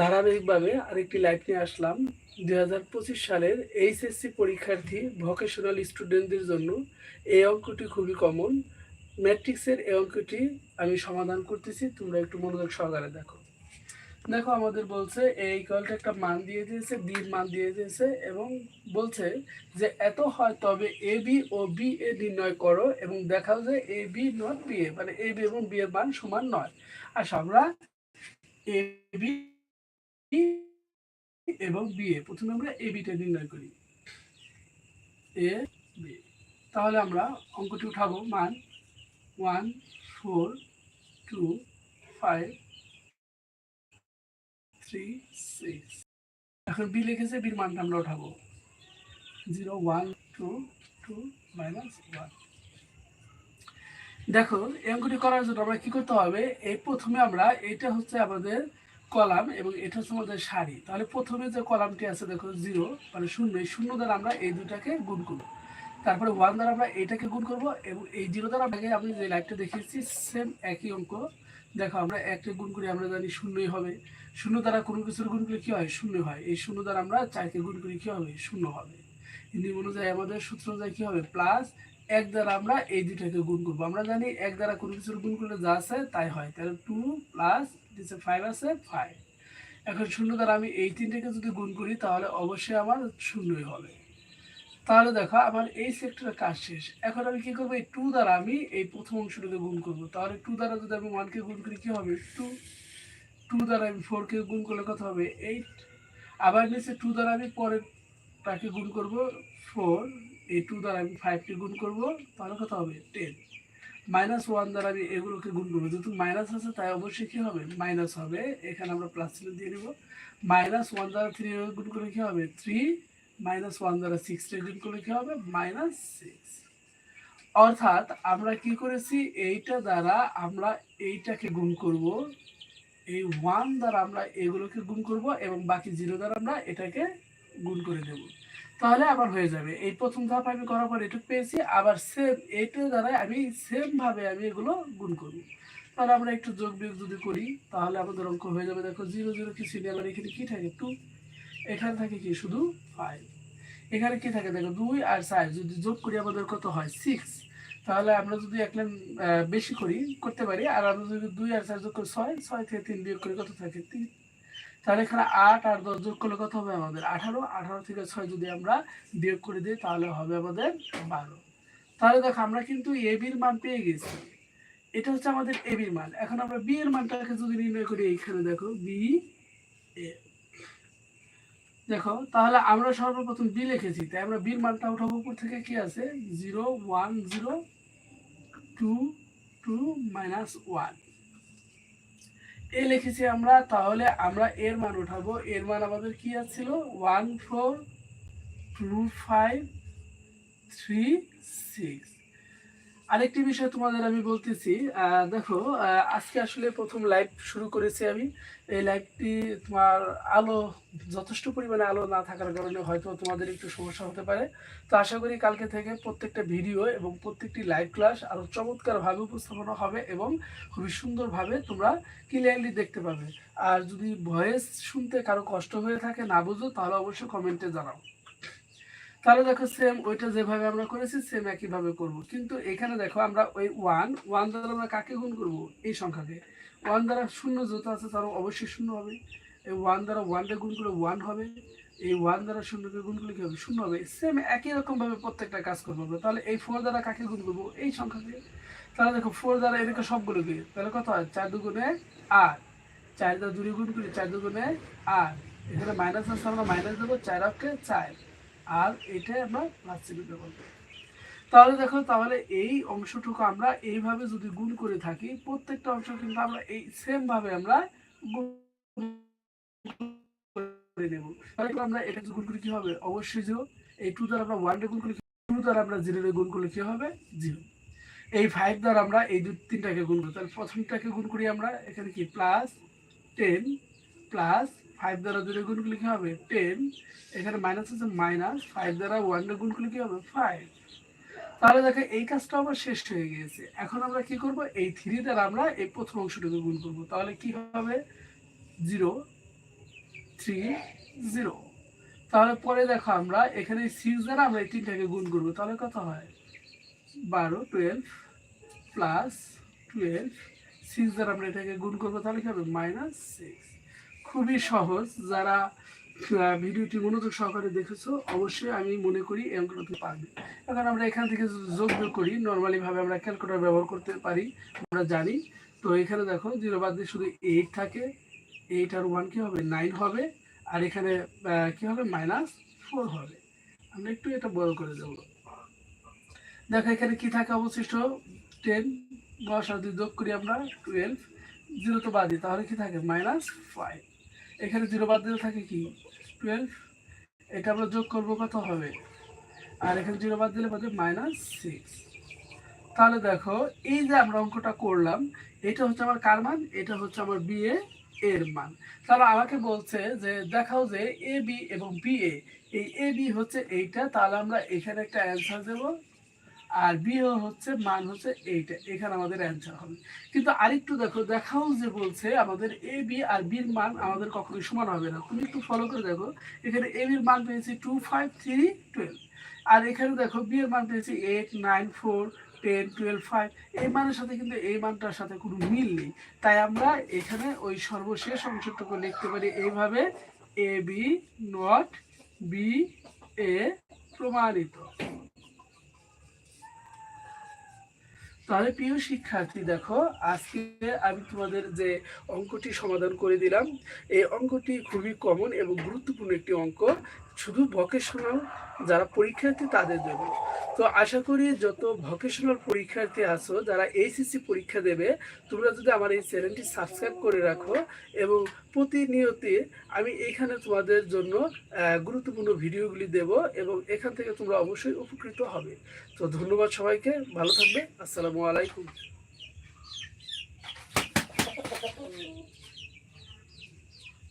ধারাবাহিকভাবে আরেকটি লাইভ নিয়ে আসলাম। দুই হাজার পঁচিশ সালের এইচএসসি পরীক্ষার্থী ভোকেশনাল স্টুডেন্টদের জন্য এই অঙ্কটি খুবই কমন ম্যাট্রিক্সের এই অঙ্কটি আমি সমাধান করতেছি, তোমরা একটু মনোযোগ সহকারে দেখো। দেখো, আমাদের বলছে এই কলটা একটা মান দিয়ে দিয়েছে বি মান দিয়ে দিয়েছে এবং বলছে যে এত হয় তবে A B O B A নির্ণয় করো এবং দেখাও যে A B not B A মানে এ বি এবং বি এর মান সমান নয়। আর আমরা এ বি এবং বি এ। প্রথমে আমরা এ বিটা নির্ণয় করি। A, B. তাহলে আমরা অঙ্কটি উঠাবো। মান one, four, two, five, three, six. এখন বি লিখেছে, বির মানটা আমরা উঠাবো। Zero, one, two two, minus one. দেখো, এই অঙ্কটি করার জন্য আমরা কি করতে হবে? এই প্রথমে আমরা এটা হচ্ছে আমাদের কলাম এবং এটা হচ্ছে আমাদের সারি। তাহলে প্রথমে যে কলামটি আছে, দেখো জিরো মানে শূন্য। এই শূন্য দ্বারা আমরা এই দুটাকে গুণ করব। তারপরে ওয়ান দ্বারা আমরা এইটাকে গুণ করব এবং এই জিরো দ্বারা আপনাকে আমি যে লাইটটা দেখিয়েছি সেম একই অঙ্ক। দেখো, আমরা একটা গুণ করি, আমরা জানি শূন্যই হবে। শূন্য দ্বারা কোনো কিছুর গুণ করলে কী হয়? শূন্য হয়। এই শূন্য দ্বারা আমরা চারকে গুণ করি, কী হবে? শূন্য হবে। নিয়ম অনুযায়ী আমাদের সূত্র অনুযায়ী কী হবে? প্লাস এক দ্বারা আমরা এই দুটাকে গুণ করব। আমরা জানি এক দ্বারা কোনো কিছুর গুণ করলে যা আছে তাই হয়। তাহলে টু প্লাস ফাইভ আছে ফাইভ এখন শূন্য দ্বারা আমি এই তিনটাকে যদি গুণ করি, তাহলে অবশ্যই আমার শূন্যই হবে। তাহলে দেখো, আমার এই সেক্টরের কাজ শেষ। এখন আমি কী করব? এই টু দ্বারা আমি এই প্রথম অংশটাকে গুণ করব। তাহলে টু দ্বারা যদি আমি ওয়ানকে গুণ করি, কী হবে? টু টু দ্বারা আমি ফোরকে গুণ করলে কত হবে? এইট আবার নিচে টু দ্বারা আমি পরের তাকে গুণ করব ফোর এই টু দ্বারা আমি ফাইভকে গুণ করব, তাহলে কত হবে? টেন মাইনাস ওয়ান দ্বারা আমি এগুলোকে গুণ করব। যেহেতু মাইনাস আছে, তাই অবশ্যই কী হবে? মাইনাস হবে। এখানে আমরা প্লাস চিহ্ন দিয়ে দেবো মাইনাস ওয়ান দ্বারা থ্রি গুণ করলে কী হবে? থ্রি মাইনাস ওয়ান দ্বারা সিক্সটা গুণ করলে কী হবে? মাইনাস সিক্স অর্থাৎ আমরা কি করেছি? এইটা দ্বারা আমরা এইটাকে গুণ করব। এই ওয়ান দ্বারা আমরা এগুলোকে গুণ করব এবং বাকি জিরো দ্বারা আমরা এটাকে গুণ করে দেব। তাহলে আবার হয়ে যাবে। এই প্রথম ধাপ আমি করার পর এটুকু পেয়েছি, আবার সেম এইটা দ্বারা আমি সেম ভাবে আমি এগুলো গুণ করব। তাহলে আমরা একটু যোগ বিয়োগ যদি করি, তাহলে আমাদের অঙ্ক হয়ে যাবে। দেখো জিরো জিরো কি ছিল? আবার এখানে কি থাকে? টু এখানে থাকে কি? শুধু ফাইভ এখানে কি থাকে? দেখো দুই আর চার। যদি যোগ করি, আমাদের কত হয়? সিক্স তাহলে আমরা যদি এক লাইন বেশি করি, করতে পারি, আর আমরা যদি দুই আর চার যোগ করি, ছয়। ছয় থেকে তিন বিয়োগ করি, কত থাকে? তিন। তাহলে এখানে আট আর দশ যোগ করলে কত হবে আমাদের? আঠারো। আঠারো থেকে ছয় যদি আমরা বিয়োগ করে দিই, তাহলে হবে আমাদের বারো। তাহলে দেখো, আমরা কিন্তু এ বির মান পেয়ে গেছি। এটা হচ্ছে আমাদের এ বির মান। এখন আমরা বি এর মানটাকে যদি নির্ণয় করি, এইখানে দেখো, বি এ। দেখো, তাহলে আমরা সর্বপ্রথম বি লিখেছি, তাই আমরা বির মানটা উঠাবো উপর থেকে কি আছে? Zero, one, zero, two two, minus one. A লিখেছি আমরা, তাহলে আমরা এর মান উঠাবো। এর মান আমাদের কি আসছিল? One four two five three six. আরেকটি বিষয় তোমাদের আমি বলতেছি দেখো আজকে আসলে প্রথম লাইভ শুরু করেছি আমি। এই লাইভটি তোমার আলো, যথেষ্ট পরিমাণে আলো না থাকার কারণে হয়তো তোমাদের একটু সমস্যা হতে পারে। তো আশা করি কালকে থেকে প্রত্যেকটা ভিডিও এবং প্রত্যেকটি লাইভ ক্লাস আরও চমৎকারভাবে উপস্থাপনা হবে এবং খুবই সুন্দরভাবে তোমরা ক্লিয়ারলি দেখতে পাবে। আর যদি ভয়েস শুনতে কারও কষ্ট হয়ে থাকে, না বুঝো, তাহলে অবশ্যই কমেন্টে জানাও। তাহলে দেখো সেম ওইটা যেভাবে আমরা করেছি সেম একইভাবে করব। কিন্তু এখানে দেখো আমরা ওই ওয়ান ওয়ান দ্বারা আমরা কাকে গুণ করব? এই সংখ্যাকে। ওয়ান দ্বারা শূন্য যত আছে তার অবশ্যই শূন্য হবে। এই ওয়ান দ্বারা ওয়ানটা গুণ করলে ওয়ান হবে। এই ওয়ান দ্বারা শূন্যকে গুণ করলে কি হবে? শূন্য হবে। সেম একই রকমভাবে প্রত্যেকটা কাজ করব আমরা। তাহলে এই ফোর দ্বারা কাকে গুণ করব? এই সংখ্যাকে। তাহলে দেখো ফোর দ্বারা এদিকে সবগুলোকে, তাহলে কত হয়? চার দুগুণে আট। চার দ্বারা দুই গুণ করি, চার দুগুণে আট। এখানে মাইনাস আছে, আমরা মাইনাস দেবো, চার অক্ষে চার। আর এটাই আমরা চিহ্ন ব্যবহার করি তাহলে দেখো, তাহলে এই অংশটুকু আমরা এইভাবে যদি গুণ করে থাকি, প্রত্যেকটা অংশ কিন্তু আমরা এই সেম ভাবে আমরা করে নেব। তাহলে আমরা এটা গুণ করে, কি হবে? অবশ্যই জিরো এই টু দ্বারা আমরা ওয়ান গুণ করলে টু দ্বারা আমরা জিরো গুণ করলে কি হবে? জিরো এই ফাইভ দ্বারা আমরা এই দু, তিনটাকে গুণ করি। তাহলে প্রথমটাকে গুণ করি আমরা, এখানে কি? প্লাস টেন প্লাস ফাইভ দ্বারা দুটো গুণ করলে কি হবে? টেন এখানে মাইনাস আছে মাইনাস ফাইভ দ্বারা ওয়ান গুণ করলে কি হবে? ফাইভ তাহলে দেখো, এই কাজটা আমার শেষ হয়ে গিয়েছে এখন আমরা কি করব? এই থ্রি দ্বারা আমরা এই প্রথম অংশটাকে গুণ করব। তাহলে কি হবে? জিরো থ্রি জিরো তাহলে পরে দেখো আমরা, এখানে সিক্স দ্বারা আমরা এই তিনটাকে গুণ করব। তাহলে কত হয়? বারো টুয়েলভ প্লাস টুয়েলভ সিক্স দ্বারা আমরা এটাকে গুণ করব। তাহলে কি হবে? মাইনাস সিক্স খুবই সহজ। যারা ভিডিওটি মনোযোগ সহকারে দেখেছ, অবশ্যই আমি মনে করি অঙ্কটা পারবে। এখন আমরা এখান থেকে যোগ বিয়োগ করি। নর্মালিভাবে আমরা ক্যালকুলেটর ব্যবহার করতে পারি, আমরা জানি। তো এখানে দেখো, জিরো বাদ দিয়ে শুধু এইট থাকে। এইট আর ওয়ান কী হবে? নাইন হবে। আর এখানে কি হবে? মাইনাস ফোর হবে। আমরা একটু এটা বড় করে দেবো। দেখো, এখানে কি থাকে অবশিষ্ট? টেন দশ আর দুই যোগ করি আমরা টুয়েলভ জিরো তো বাদ দিই তাহলে কি থাকে? মাইনাস ফাইভ এখানে জিরো বাদ দিলে থাকে কি? টুয়েলভ এটা আমরা যোগ করব কত হবে? আর এখানে জিরো বাদ দিলে পাবে মাইনাস সিক্স তাহলে দেখো, এই যে আমরা অঙ্কটা করলাম, এটা হচ্ছে আমার কার মান? এটা হচ্ছে আমার বিএ এর মান। তাহলে আমাকে বলছে যে, দেখাও যে এ বি এবং বি এ এই এ বি হচ্ছে এইটা, তাহলে আমরা এখানে একটা অ্যান্সার দেব। আর বি হচ্ছে মান হচ্ছে এইটা, এখানে আমাদের অ্যান্সার হবে। কিন্তু আরেকটু দেখো, দেখাও যে বলছে আমাদের এ বি আর বির মান আমাদের কখনোই সমান হবে না। তুমি একটু ফলো করে দেখো, এখানে এ বির মান পেয়েছি টু ফাইভ থ্রি টুয়েলভ আর এখানে দেখো বি এর মান পেয়েছি eight nine four ten twelve five এই মানের সাথে কিন্তু এই মানটার সাথে কোনো মিল নেই। তাই আমরা এখানে ওই সর্বশেষ অংশটুকু লিখতে পারি এইভাবে A B not B A প্রমাণিত। তাহলে প্রিয় শিক্ষার্থী, দেখো, আজকে আমি তোমাদের যে অঙ্কটি সমাধান করে দিলাম, এই অঙ্কটি খুবই কমন এবং গুরুত্বপূর্ণ একটি অঙ্ক। শুধু ভকেশনাল যারা পরীক্ষার্থী তাদের জন্য। তো আশা করি যত ভোকেশনাল পরীক্ষার্থী আছো, যারা এইচএসসি পরীক্ষা দেবে, তোমরা যদি আমার এই চ্যানেলটি সাবস্ক্রাইব করে রাখো এবং প্রতিনিয়ত আমি এখানে তোমাদের জন্য গুরুত্বপূর্ণ ভিডিওগুলি দেব এবং এখান থেকে তোমরা অবশ্যই উপকৃত হবে। তো ধন্যবাদ সবাইকে, ভালো থাকবে, আসসালামু আলাইকুম।